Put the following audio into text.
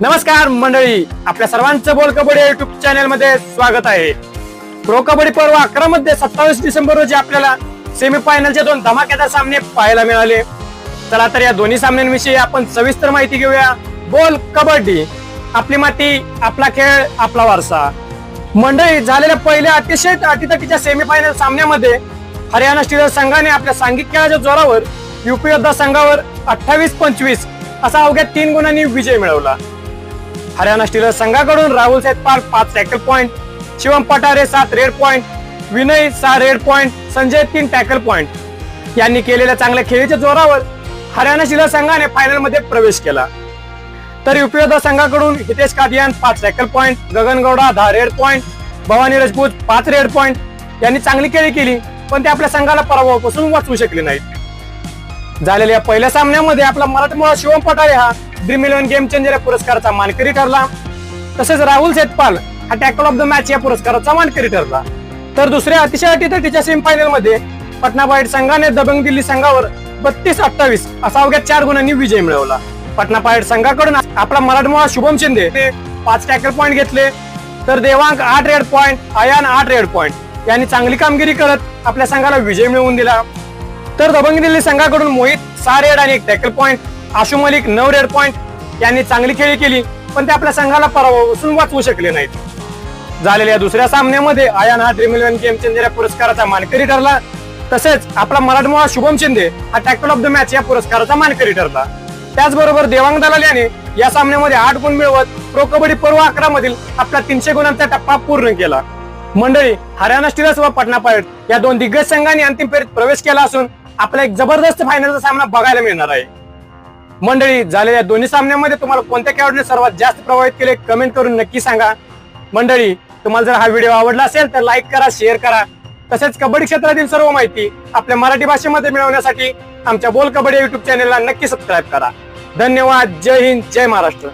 नमस्कार मंडळी आपल्या सर्वांचं बोल कबड्डी युट्यूब चॅनलमध्ये स्वागत आहे. प्रो कबड्डी पर्व अकरा मध्ये सत्तावीस डिसेंबर रोजी आपल्याला सेमीफायनलचे दोन धमाकेदार सामने पाहायला मिळाले. चला तर या दोन्ही सामन्यांविषयी आपण सविस्तर माहिती घेऊया. बोल कबड्डी आपली माती आपला खेळ आपला वारसा. मंडळी झालेल्या पहिल्या अतिशय अटीतटीच्या सेमीफायनल सामन्यामध्ये हरियाणा स्टीलर्स संघाने आपल्या सांघिक खेळाच्या जोरावर युपी योद्धा संघावर अठ्ठावीस पंचवीस असा अवघ्या तीन गुणांनी विजय मिळवला. हरियाणा स्टीलर्स संघाकडून राहुल सैतपाल पाच टॅकल पॉइंट शिवम पटारे सात रेड पॉइंट विनय सहा रेड पॉइंट संजय तीन टॅकल पॉइंट यांनी केलेल्या चांगल्या खेळीच्या जोरावर हरियाणा स्टीलर्स संघाने फायनलमध्ये प्रवेश केला. तर युपी संघाकडून हितेश कादियान पाच टॅकल पॉइंट गगन गौडा दहा रेड पॉइंट भवानी राजपूत पाच रेड पॉइंट यांनी चांगली खेळी केली पण ते आपल्या संघाला पराभवापासून वाचवू शकले नाहीत. झालेल्या पहिल्या सामन्यामध्ये आपला मराठमोळा शिवम पटारे हा ड्रीम इलेव्हन गेम चेंजर या पुरस्काराचा मानकरी ठरला. तसेच राहुल सेतपाल हा टॅकल ऑफ द मॅच या पुरस्काराचा मानकरी ठरला. तर दुसऱ्या अतिशय अटीतटीच्या सेमीफायनलमध्ये पटना वाईट संघाने दबंग दिल्ली संघावर बत्तीस अठ्ठावीस असा अवघ्या चार गुणांनी विजय मिळवला. पटना पायट संघाकडून आपला मराठमोळा शुभम शिंदे ते पाच टॅकल पॉईंट घेतले. तर देवांक आठ रेड पॉईंट अयान आठ रेड पॉईंट यांनी चांगली कामगिरी करत आपल्या संघाला विजय मिळवून दिला. तर दबंग दिल्ली संघाकडून मोहित सहा रेड आणि एक टॅकल पॉईंट आशु मलिक नऊ रेड पॉईंट यांनी चांगली खेळी केली पण ते आपल्या संघाला पराभवापासून वाचवू शकले नाहीत. झालेल्या दुसऱ्या सामन्यामध्ये आयान हा ड्रीम इलेव्हन गेम चेंजर या पुरस्काराचा मानकरी ठरला. तसेच आपला मराठमोळा शुभम शिंदे हा टॅकल ऑफ द मॅच या पुरस्काराचा मानकरी ठरला. त्याचबरोबर देवांग दलाल याने या सामन्यामध्ये आठ गुण मिळवत प्रो कबड्डी पर्व अकरा मधील आपला तीनशे गुणांचा टप्पा पूर्ण केला. मंडळी हरियाणा स्टीलर्स व पटना पायट या दोन दिग्गज संघांनी अंतिम फेरीत प्रवेश केला असून आपला एक जबरदस्त फायनलचा सामना बघायला मिळणार आहे. मंडळी झालेल्या दोन्ही सामन्यामध्ये तुम्हाला कोणत्या खेळाडूने सर्वात जास्त प्रभावित केले कमेंट करून नक्की सांगा. मंडळी तुम्हाला जर हा व्हिडिओ आवडला असेल तर लाईक करा शेअर करा. तसेच कबड्डी क्षेत्रातील सर्व माहिती आपल्या मराठी भाषेमध्ये मिळवण्यासाठी आमच्या बोल कबड्डी युट्यूब चॅनेलला नक्की सबस्क्राईब करा. धन्यवाद. जय हिंद. जय महाराष्ट्र.